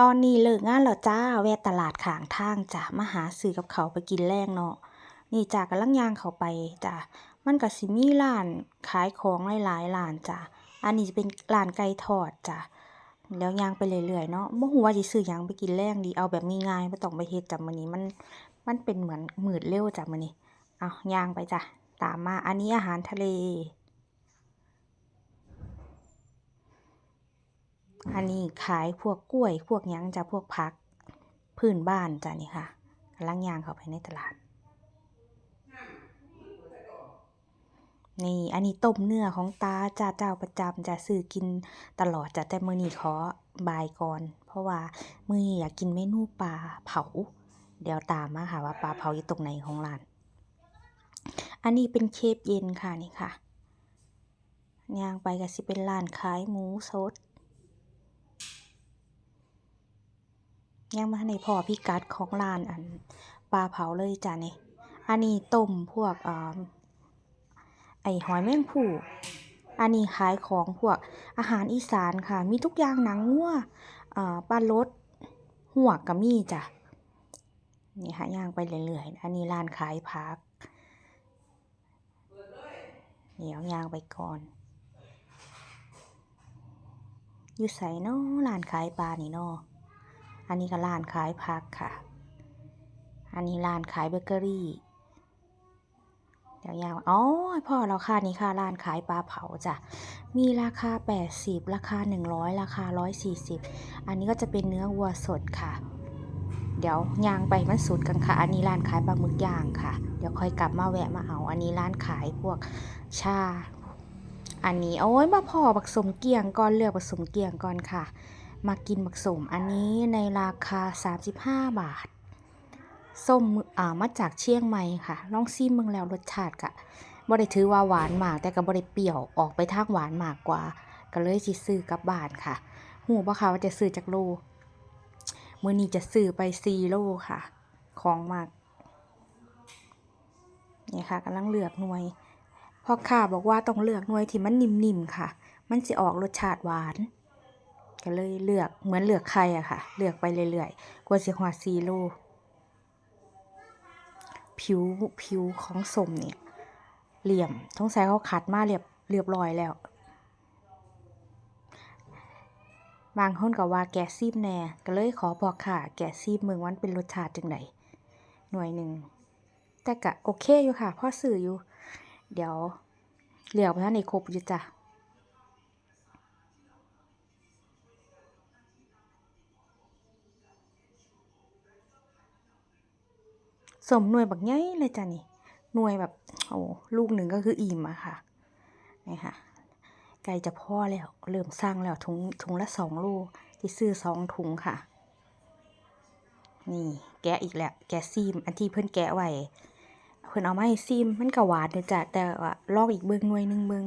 ตอนนี้เลิกงานแล้วจ้า แวะตลาดขางทางจ้ะมาหาซื้อกับเขาไปกินแลงเนาะนี่จ้ะกำลังย่างเขาไปจ้ะมันก็สิมีร้านขายของหลายๆร้านจ้ะอันนี้จะเป็นร้านไก่ทอดจ้ะแล้วย่างไปเรื่อยๆเนาะบ่ฮู้ว่าสิซื้อหยังไปกินแลงดีเอาแบบง่ายๆบ่ต้องไปเฮ็ดจ้ะมื้อนี้มันมันเป็นเหมือนมืดเร็วจ้ะมื้อนี้เอาย่างไปจ้ะตามมาอันนี้อาหารทะเล อันนี้ขายพวกกล้วย พวกยังจะพวกผัก พื้นบ้านจ้ะนี่ค่ะกำลังย่างเข้าไปในตลาด นี่อันนี้ต้มเนื้อของตาจ้าเจ้าประจำจ้ะซื้อกินตลอดจ้ะแต่มื้อนี้ขอบายก่อน เพราะว่ามื้อนี้อยากกินเมนูปลาเผา เดี๋ยวตามมาค่ะว่าปลาเผาอยู่ตรงไหนของร้าน อันนี้เป็นเคฟเย็นค่ะนี่ค่ะย่างไปก็สิเป็นร้านขายหมูสด ยังบ่ทันพอพิกัดของร้านอันปลาเผาเลยจ้ะนี่ อันนี้ต้มพวกอ่าไอหอยแมงภู่อันนี้ขายของพวกอาหารอีสานค่ะ มีทุกอย่างหนังวัวอ่าปลารสฮวกก็มีจ้ะนี่ค่ะย่างไปเรื่อยๆ อันนี้ร้านขายผัก เดี๋ยวย่างไปก่อน อยู่ไสน้อร้านขายปลานี่นอ อันนี้ก็ร้านขายผักค่ะ อันนี้ร้านขายเบเกอรี่เดี๋ยวยางอ๋อพ้อแล้วค่ะนี่ค่ะร้านขายปลาเผาจ้ะ มีราคา 80 ราคา 100 ราคา 140 อันนี้ก็จะเป็นเนื้อวัวสดค่ะ เดี๋ยวย่างไปมันสุดกันค่ะ อันนี้ร้านขายปลาหมึกย่างค่ะ เดี๋ยวค่อยกลับมาแวะมาเอา อันนี้ร้านขายพวกชา อันนี้โอ๊ยมาพอบักสมเกียงก่อนเลือกบักสมเกียงก่อนค่ะ มากินบักสมอันนี้ในราคา 35 บาทส้มอ่ามาจากเชียงใหม่ค่ะลองชิมเบิ่งแล้วรสชาติก็บ่ได้ถือว่าหวานมาก แต่ก็บ่ได้เปรี้ยวออกไปทางหวานมากกว่า ก็เลยสิซื้อกลับบ้านค่ะฮู้บ่คะว่าจะซื้อจักโลมื้อนี้จะซื้อไป4โลค่ะ ของมักนี่ค่ะกำลังเลือกหน่วยพ่อค้าบอกว่าต้องเลือกหน่วยที่มันนิ่มๆค่ะ มันสิออกรสชาติหวาน ก็เลยเลือกเหมือนเลือกไข่อะค่ะ เลือกไปเรื่อยๆกว่าสิฮอด4โลผิวผิวของส้มนี่ย เหลี่ยมสงสัยเขาคัดมาเรียบเรียบร้อยแล้ว บางคนก็ว่าแกซิมแน่ก็เลยขอพ่อค้าแกซิมเบิ่งวันเป็นรสชาติจั่งใดหน่วยหนึ่งแต่ก็โอเคอยู่ค่ะพ่อซื้ออยู่ เดี๋ยวเหลือกบ่ทันได้ครบอยู่จ้ะ สมหน่วยบักใหญ่เลยจ้ะนี่หน่วยแบบโอ้ลูกหนึ่งก็คืออิ่มอะค่ะนี่ค่ะใกล้จะพ่อแล้วเริ่มสั่งแล้วถุงถุงละ2โลสิซื้อ2ถุงค่ะ นี่แกะอีกแล้วแกะซีม อันที่เพิ่อนแกะไว้เพิ่อนเอามาให้ซีมมันก็หวานอยู่จ้ะแต่ว่าลองอีกเบิ่งหน่วยหนึ่งเบิ่ง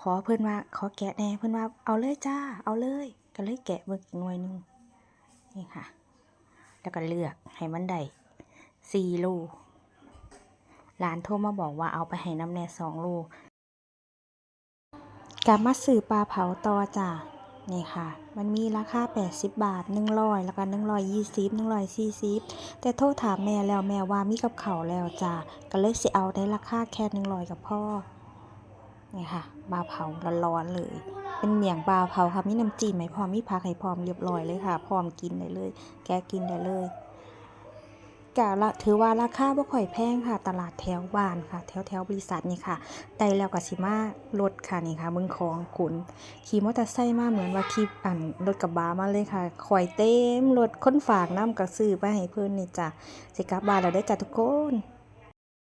ขอเพิ่อนว่าขอแกะแน่เพิ่อนว่าเอาเลยจ้าเอาเลยก็เลยแกะเบิ่งอีกหน่วยหนึ่งนี่ค่ะ แล้วก็เลือกให้มันได้ 4โลร้านโทรมาบอกว่าเอาไปให้น้ำแน่2โลกลับมาซื้อปลาเผาต่อจ้ะนี่ค่ะ มันมีราคา 80 บาท 100 แล้วก็120 140 แต่โทรถามแม่แล้วแม่ว่ามีกับเขาแล้วจ้ะก็เลยสิเอาในราคาแค่100ก็พอนี่ค่ะปลาเผาร้อนๆเลย เป็นเมี่ยงปลาเผาค่ะมีน้ำจิ้มให้พร้อมมีผักให้พร้อมเรียบร้อยเลยค่ะ พร้อมกินได้เลย แกกินได้เลย ก็ละถือว่าราคาบ่ค่อยแพงค่ะ ตลาดแถวบ้านค่ะ แถวแถวบริษัทนี่ค่ะไต่แล้วก็สิมารถค่ะนี่ค่ะเมืองของขนขี่มอเตอร์ไซค์มาเหมือนว่าขี่อันรถกระบะมาเลยค่ะข้อยเต็มรถค้นฝากน้ำกระซื้อไปให้เพิ่นนี่จ้ะสิกลับบ้านแล้วเด้จ้ะทุกคน